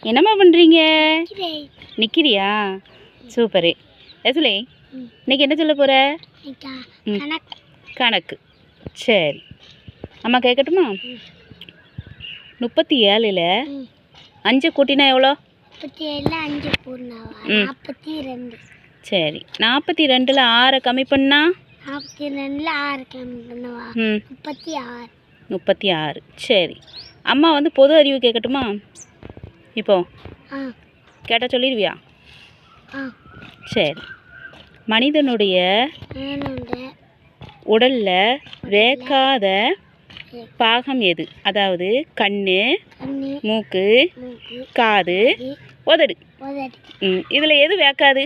என்னம்மா பண்ணுறீங்க நிற்கிறியா சூப்பரு. எசுலே இன்னைக்கு என்ன சொல்ல போகிற. கணக்கு. சரி. அம்மா கேட்கட்டுமா முப்பத்தி ஏழில். அஞ்சு கூட்டினா எவ்வளோ? சரி. நாற்பத்தி ரெண்டில் ஆறை கம்மி பண்ணா? நாற்பத்தி ரெண்டுல ஆறு கிளம்பி பண்ணுவா? ம். முப்பத்தி ஆறு. முப்பத்தி ஆறு. சரி. அம்மா வந்து பொது அறிவு கேட்கட்டுமா? இப்போ. கேட்டால் சொல்லிடுவியா? சரி. மனிதனுடைய உடலில் வேக்காத பாகம் எது? அதாவது கண் கண்ணு மூக்கு காது உதடு. ம் இதில் எது வேக்காது?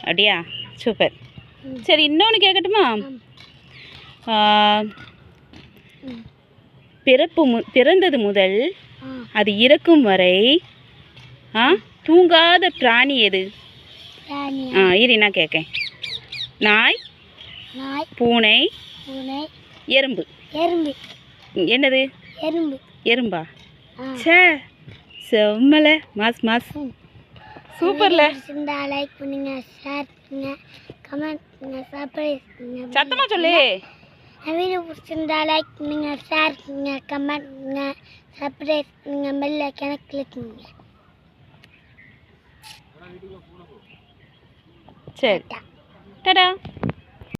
அப்படியா? சூப்பர். சரி இன்னொன்று கேட்கட்டுமா. பிறப்பு மு பிறந்தது முதல் அது இறக்கும் வரை ஆ தூங்காத பிராணி எது? ஆ இரு நான் கேட்கேன். நாய் நாய். பூனை பூனை. எறும்பு. எறும்பு. என்னது? எறும்பு. எறும்பா? சே செம்மல. Mass mass. சூப்பர்ல. பிடிச்சிருந்தா லைக் பண்ணுங்க ஷேர் பண்ணுங்க கமெண்ட் பண்ணுங்க சர்ப்ரைஸ் பண்ணுங்க. சத்தமா சொல்லு. என் வீடியோ பிடிச்சிருந்தா லைக் பண்ணுங்க ஷேர் பண்ணுங்க கமெண்ட் பண்ணுங்க சர்ப்ரைஸ் பண்ணுங்க பெல் ஐக்கான கிளிக் பண்ணுங்க சரி டடா